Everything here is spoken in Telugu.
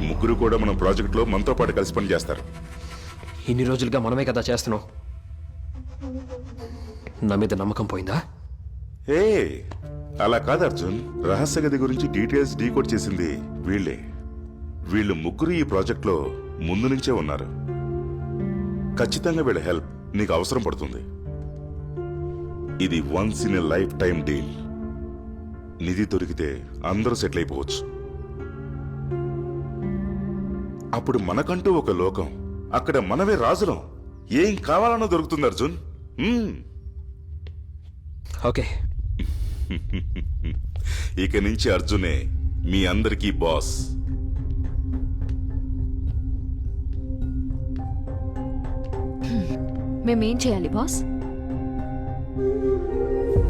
ముగ్గురు కూడా మన ప్రాజెక్ట్లో మనతో పాటు కలిసి పని చేస్తారు. ఇన్ని రోజులుగా మనమే కదా చేస్తున్నాం. నా మీద నమ్మకం పోయిందా? ఏ అలా కాదు అర్జున్. రహస్య గది గురించి డీటెయిల్స్ డీకోడ్ చేసింది వీళ్ళే. వీళ్ళు ముగ్గురు ఈ ప్రాజెక్ట్లో ముందు నుంచే ఉన్నారు. ఖచ్చితంగా వీళ్ళ హెల్ప్ నీకు అవసరం పడుతుంది. ఇది once in a lifetime deal. నిధి దొరికితే అందరూ సెటిల్ అయిపోవచ్చు. అప్పుడు మనకంటూ ఒక లోకం. అక్కడ మనమే రాజులం. ఏం కావాలన్నా దొరుకుతుంది అర్జున్. ఓకే. ఇక నుంచి అర్జునే మీ అందరికీ బాస్. మేమేం చేయాలి బాస్?